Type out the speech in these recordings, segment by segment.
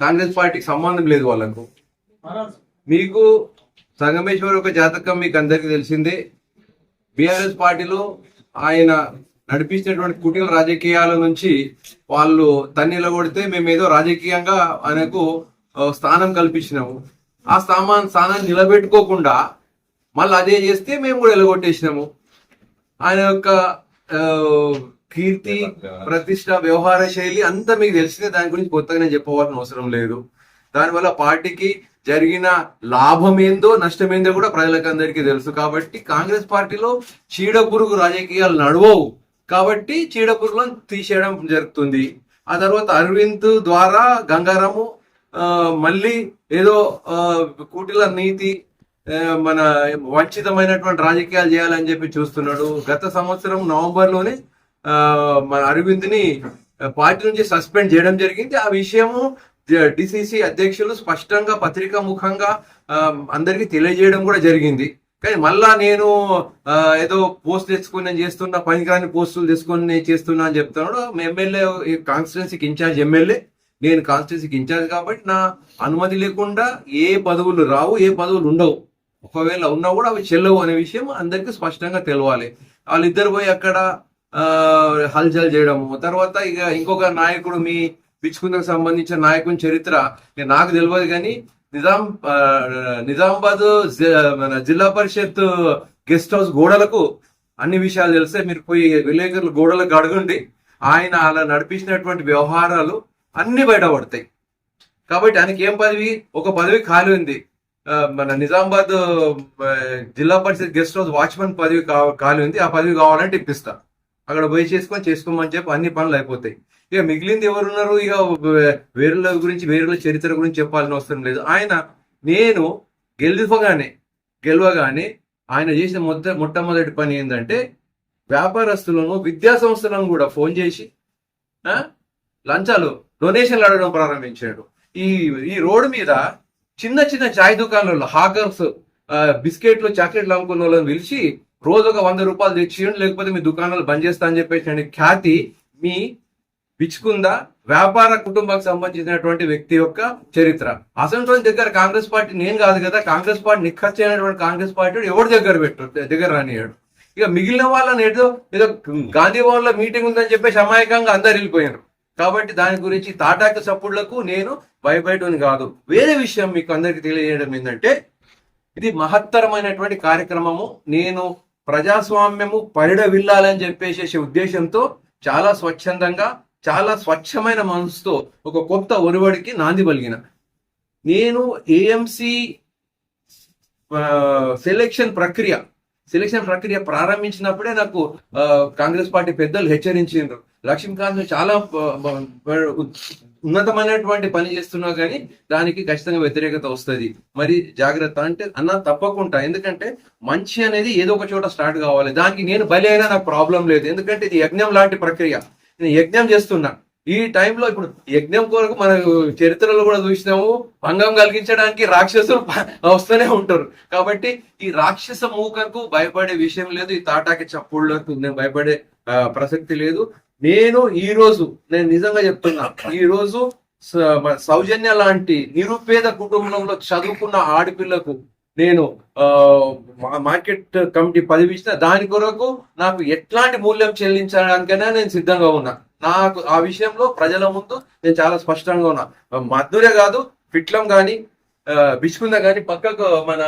కాంగ్రెస్ పార్టీకి సంబంధం లేదు వాళ్ళకు. మీకు సంగమేశ్వర్ ఒక జాతకం మీకు అందరికీ తెలిసిందే. బీఆర్ఎస్ పార్టీలో ఆయన నడిపించినటువంటి కుటీల రాజకీయాల నుంచి వాళ్ళు తన్ని నిలబడితే మేము ఏదో రాజకీయంగా ఆయనకు స్థానం కల్పించినాము. ఆ స్థానం స్థానాన్ని నిలబెట్టుకోకుండా మళ్ళీ అదే చేస్తే మేము కూడా ఎలగొట్టేసినాము ఆయన యొక్క కీర్తి ప్రతిష్ట వ్యవహార శైలి అంతా మీకు తెలిసిందే. దాని గురించి కొత్తగా నేను చెప్పవలసిన అవసరం లేదు. దానివల్ల పార్టీకి జరిగిన లాభం ఏందో నష్టం ఏందో కూడా ప్రజలకు అందరికీ తెలుసు. కాబట్టి కాంగ్రెస్ పార్టీలో చీడ పురుగు రాజకీయాలు నడవవు. కాబట్టి చీడ పురుగులను తీసేయడం జరుగుతుంది. ఆ తర్వాత అరవింద్ ద్వారా గంగారాము మళ్ళీ ఏదో కూటిల నీతి మన వంచితమైనటువంటి రాజకీయాలు చేయాలని చెప్పి చూస్తున్నాడు. గత సంవత్సరం నవంబర్లోనే ఆ, మన అరవింద్ని పార్టీ నుంచి సస్పెండ్ చేయడం జరిగింది. ఆ విషయము డిసిసి అధ్యక్షులు స్పష్టంగా పత్రికా ముఖంగా అందరికీ తెలియజేయడం కూడా జరిగింది. కానీ మళ్ళా నేను ఏదో పోస్ట్ తెచ్చుకొని నేను చేస్తున్నా పనికిరాని పోస్టులు తెచ్చుకొని నేను చేస్తున్నా అని చెప్తున్నాడు. ఎమ్మెల్యే కాన్స్టిట్యున్సీకి ఇన్ఛార్జ్ ఎమ్మెల్యే. నేను కాన్స్టిట్యున్సీకి ఇన్ఛార్జ్ కాబట్టి నా అనుమతి లేకుండా ఏ పదవులు రావు ఏ పదవులు ఉండవు. ఒకవేళ ఉన్నా కూడా అవి చెల్లవు అనే విషయం అందరికీ స్పష్టంగా తెలవాలి. వాళ్ళిద్దరు పోయి అక్కడ హల్చల్ చేయడము. తర్వాత ఇక ఇంకొక నాయకుడు మీ పిచ్చుకుందకు సంబంధించిన నాయకుని చరిత్ర నాకు తెలియదు కానీ నిజాం నిజామాబాద్ జి- మన జిల్లా పరిషత్ గెస్ట్ హౌస్ గోడలకు అన్ని విషయాలు తెలిస్తే మీరు పోయి విలేకరులు గోడలకు అడగండి. ఆయన అలా నడిపించినటువంటి వ్యవహారాలు అన్ని బయటపడతాయి. కాబట్టి ఆయనకి ఏం పదవి? ఒక పదవి ఖాళీ ఉంది. మన నిజామాబాద్ జిల్లా పరిషత్ గెస్ట్ హౌస్ వాచ్మెన్ పదవి కా- ఖాళీ ఉంది. ఆ పదవి కావాలంటే ఇప్పిస్తా. అక్కడ పోయి చేసుకొని చేసుకోమని చెప్పి అన్ని పనులు అయిపోతాయి. ఇక మిగిలింది ఎవరున్నారు? ఇక వేరుల గురించి వేరుల చరిత్ర గురించి చెప్పాల్సిన అవసరం లేదు. ఆయన నేను గెలుపగానే గెలవగానే ఆయన చేసిన మొట్ట మొట్టమొదటి పని ఏంటంటే వ్యాపారస్తులను విద్యా సంస్థలను కూడా ఫోన్ చేసి లంచాలు డొనేషన్లు అడగడం ప్రారంభించాడు. ఈ ఈ రోడ్డు మీద చిన్న చిన్న చాయ్ దుకాణాలలో హాకర్స్ బిస్కెట్లు చాక్లెట్లు అమ్ముకున్న వాళ్ళని పిలిచి రోజు ఒక వంద రూపాయలు తెచ్చియండి లేకపోతే మీ దుకాణాలు బంద్ చేస్తా అని చెప్పేసి ఖ్యాతి మీ పిచ్చుకుందా వ్యాపార కుటుంబానికి సంబంధించినటువంటి వ్యక్తి యొక్క చరిత్ర. అసలు దగ్గర కాంగ్రెస్ పార్టీ నేను కాదు కదా కాంగ్రెస్ పార్టీ నిఖర్చైనటువంటి కాంగ్రెస్ పార్టీ ఎవరు దగ్గర పెట్టు దగ్గర రానియాడు ఇక మిగిలిన వాళ్ళని ఏదో ఏదో గాంధీ భవన్లో మీటింగ్ ఉందని చెప్పేసి అమాయకంగా అందరు వెళ్ళిపోయారు కాబట్టి దాని గురించి తాటాకు చప్పుళ్ళకు నేను భయపడటం కాదు. వేరే విషయం మీకు అందరికి తెలియజేయడం ఏంటంటే ఇది మహత్తరమైనటువంటి కార్యక్రమము. నేను ప్రజాస్వామ్యము పరిడవిల్లాలని చెప్పేసేసే ఉద్దేశంతో చాలా స్వచ్ఛందంగా చాలా స్వచ్ఛమైన మనసుతో ఒక కొత్త ఒరువడికి నాంది పలిగిన నేను ఏఎంసి సెలెక్షన్ ప్రక్రియ సెలక్షన్ ప్రక్రియ ప్రారంభించినప్పుడే నాకు కాంగ్రెస్ పార్టీ పెద్దలు హెచ్చరించారు లక్ష్మీకాంత్ చాలా ఉన్నతమైనటువంటి పని చేస్తున్నా కానీ దానికి ఖచ్చితంగా వ్యతిరేకత వస్తుంది. మరి జాగ్రత్త అంటే అన్న తప్పకుండా. ఎందుకంటే మంచి అనేది ఏదో ఒక చోట స్టార్ట్ కావాలి. దానికి నేను బలి అయినా నాకు ప్రాబ్లం లేదు. ఎందుకంటే ఇది యజ్ఞం లాంటి ప్రక్రియ. నేను యజ్ఞం చేస్తున్నా. ఈ టైంలో ఇప్పుడు యజ్ఞం కొరకు మన చరిత్రలో కూడా చూసినాము భంగం కలిగించడానికి రాక్షసులు వస్తూనే ఉంటారు. కాబట్టి ఈ రాక్షస మూకకు భయపడే విషయం లేదు ఈ తాటాకి చప్పుళ్ళకు నేను భయపడే ప్రసక్తి లేదు. నేను ఈ రోజు నేను నిజంగా చెప్తున్నా ఈ రోజు స- మన సౌజన్య లాంటి నిరుపేద కుటుంబంలో చదువుకున్న ఆడపిల్లకు నేను మార్కెట్ కమిటీ పదవి ఇచ్చిన దాని కొరకు నాకు ఎట్లాంటి మూల్యం చెల్లించడానికైనా నేను సిద్ధంగా ఉన్నా. నాకు ఆ విషయంలో ప్రజల ముందు నేను చాలా స్పష్టంగా ఉన్నా. మధురే కాదు ఫిట్లం కానీ బిచ్చుకుందా కానీ పక్కకు మన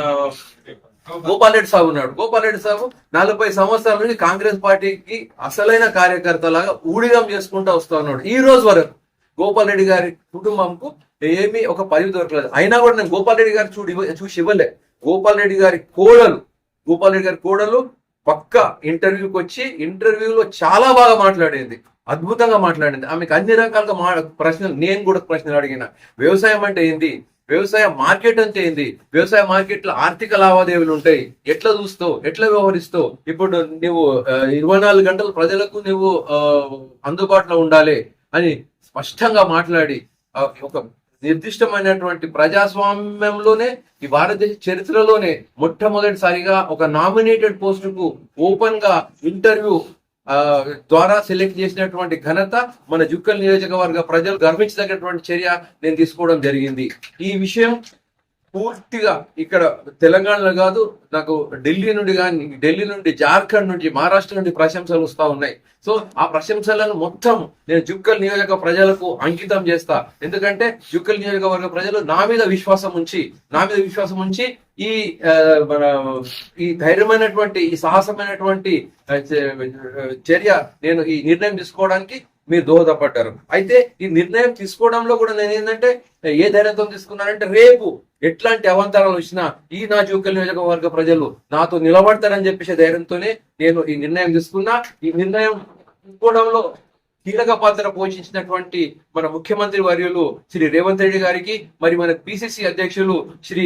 గోపాల్ రెడ్డి సాబు ఉన్నాడు. గోపాల్ రెడ్డి సాబు నలభై సంవత్సరాల నుంచి కాంగ్రెస్ పార్టీకి అసలైన కార్యకర్త లాగా ఊడిగం చేసుకుంటూ వస్తా ఉన్నాడు. ఈ రోజు వరకు గోపాల్ రెడ్డి గారి కుటుంబంకు ఏమీ ఒక పదవి దొరకలేదు. అయినా కూడా నేను గోపాల్ రెడ్డి గారు చూడి చూసి ఇవ్వలే. గోపాల్ రెడ్డి గారి కోడలు గోపాల్ రెడ్డి గారి కోడలు పక్క ఇంటర్వ్యూకి వచ్చి ఇంటర్వ్యూలో చాలా బాగా మాట్లాడేది. అద్భుతంగా మాట్లాడింది. ఆమెకు అన్ని రకాలుగా మా ప్రశ్నలు నేను కూడా ప్రశ్నలు అడిగిన. వ్యవసాయం అంటే ఏంది? వ్యవసాయ మార్కెట్ అంటే ఏంది? వ్యవసాయ మార్కెట్లో ఆర్థిక లావాదేవీలు ఉంటాయి. ఎట్లా చూస్తావు? ఎట్లా వ్యవహరిస్తావు? ఇప్పుడు నువ్వు ఇరవై నాలుగు గంటలు ప్రజలకు నువ్వు అందుబాటులో ఉండాలి అని స్పష్టంగా మాట్లాడి ఒక నిర్దిష్టమైనటువంటి ప్రజాస్వామ్యంలోనే ఈ భారతదేశ చరిత్రలోనే మొట్టమొదటిసారిగా ఒక నామినేటెడ్ పోస్టుకు ఓపెన్గా ఇంటర్వ్యూ ద్వారా సెలెక్ట్ చేసినటువంటి ఘనత మన జుక్కల్ నియోజకవర్గ ప్రజలు గర్వించదగినటువంటి చర్య నేను తీసుకోవడం జరిగింది. ఈ విషయం పూర్తిగా ఇక్కడ తెలంగాణలో కాదు నాకు ఢిల్లీ నుండి కానీ ఢిల్లీ నుండి జార్ఖండ్ నుండి మహారాష్ట్ర నుండి ప్రశంసలు వస్తూ ఉన్నాయి. సో ఆ ప్రశంసలను మొత్తం నేను జుక్కల్ నియోజక ప్రజలకు అంకితం చేస్తా. ఎందుకంటే జుక్కల్ నియోజకవర్గ ప్రజలు నా మీద విశ్వాసం ఉంచి నా మీద విశ్వాసం ఉంచి ఈ మన ఈ ధైర్యమైనటువంటి ఈ సాహసమైనటువంటి చర్య నేను ఈ నిర్ణయం తీసుకోవడానికి మీరు దోహదపడ్డారు. అయితే ఈ నిర్ణయం తీసుకోవడంలో కూడా నేను ఏంటంటే ఏ ధైర్యంతో తీసుకున్నానంటే రేపు ఎట్లాంటి అవాంతరాలు వచ్చినా ఈ నా జూకల్ నియోజకవర్గ ప్రజలు నాతో నిలబడతారని చెప్పేసి ధైర్యంతోనే నేను ఈ నిర్ణయం తీసుకున్నా. ఈ నిర్ణయం తీసుకోవడంలో కీలక పాత్ర పోషించినటువంటి మన ముఖ్యమంత్రి వర్యులు శ్రీ రేవంత్ రెడ్డి గారికి మరి మన పిసిసి అధ్యక్షులు శ్రీ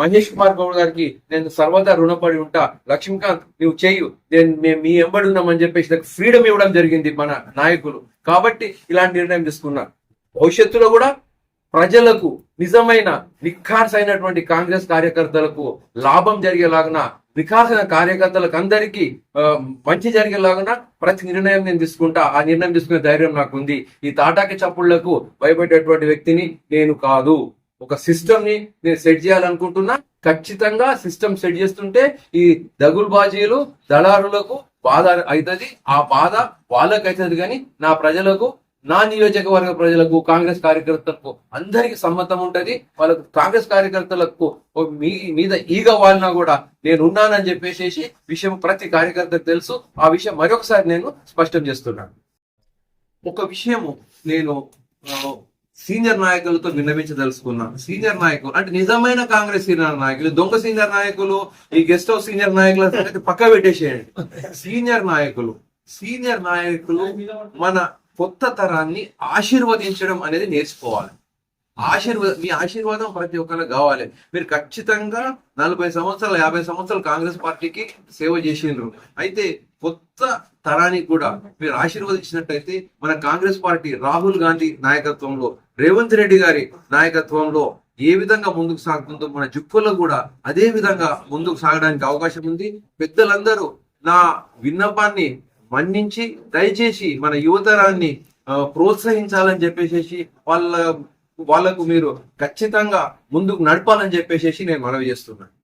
మహేష్ కుమార్ గౌడ్ గారికి నేను సర్వదా రుణపడి ఉంటా. లక్ష్మీకాంత్ నువ్వు చేయు. నేను మేము మీ ఎంబడి ఉన్నామని చెప్పేసి నాకు ఫ్రీడమ్ ఇవ్వడం జరిగింది మన నాయకులు. కాబట్టి ఇలాంటి నిర్ణయం తీసుకున్నారు భవిష్యత్తులో కూడా ప్రజలకు నిజమైన నిఖార్స్ అయినటువంటి కాంగ్రెస్ కార్యకర్తలకు లాభం జరిగేలాగా వికాసన కార్యకర్తలకు అందరికీ మంచి జరిగేలాగా ప్రతి నిర్ణయం నేను తీసుకుంటా. ఆ నిర్ణయం తీసుకునే ధైర్యం నాకు ఉంది ఈ తాటాకి చప్పుళ్ళకు భయపడేటువంటి వ్యక్తిని నేను కాదు. ఒక సిస్టమ్ని నేను సెట్ చేయాలనుకుంటున్నా. ఖచ్చితంగా సిస్టమ్ సెట్ చేస్తుంటే ఈ దగుల్బాజీలు దళారులకు బాధ అవుతుంది ఆ బాధ వాళ్ళకి అవుతుంది కానీ నా ప్రజలకు నా నియోజకవర్గ ప్రజలకు కాంగ్రెస్ కార్యకర్తలకు అందరికి సమ్మతం ఉంటది. వాళ్ళకు కాంగ్రెస్ కార్యకర్తలకు మీ మీద ఈగ వాళ్ళనా కూడా నేను ఉన్నానని చెప్పేసి విషయం ప్రతి కార్యకర్తకు తెలుసు. ఆ విషయం మరొకసారి నేను స్పష్టం చేస్తున్నాను. ఒక విషయము నేను సీనియర్ నాయకులతో విన్నవించదలుచుకున్నాను సీనియర్ నాయకులు అంటే నిజమైన కాంగ్రెస్ సీనియర్ నాయకులు దొంగ సీనియర్ నాయకులు ఈ గెస్ట్ హౌస్ సీనియర్ నాయకుల సంగతి పక్క పెట్టేసేయండి. సీనియర్ నాయకులు సీనియర్ నాయకులు మన కొత్త తరాన్ని ఆశీర్వదించడం అనేది నేర్చుకోవాలి. ఆశీర్వాద మీ ఆశీర్వాదం ప్రతి ఒక్కరికి కావాలి. మీరు ఖచ్చితంగా నలభై సంవత్సరాలు యాభై సంవత్సరాలు కాంగ్రెస్ పార్టీకి సేవ చేసిండ్రు. అయితే కొత్త తరానికి కూడా మీరు ఆశీర్వదించినట్టయితే మన కాంగ్రెస్ పార్టీ రాహుల్ గాంధీ నాయకత్వంలో రేవంత్ రెడ్డి గారి నాయకత్వంలో ఏ విధంగా ముందుకు సాగుతుందో మన జుక్కులో కూడా అదే విధంగా ముందుకు సాగడానికి అవకాశం ఉంది. పెద్దలందరూ నా విన్నపాన్ని మన్నించి దయచేసి మన యువతరాన్ని ప్రోత్సహించాలని చెప్పేసి వాళ్ళ వాళ్ళకు మీరు ఖచ్చితంగా ముందుకు నడపాలని చెప్పేసి నేను మనవి చేస్తున్నాను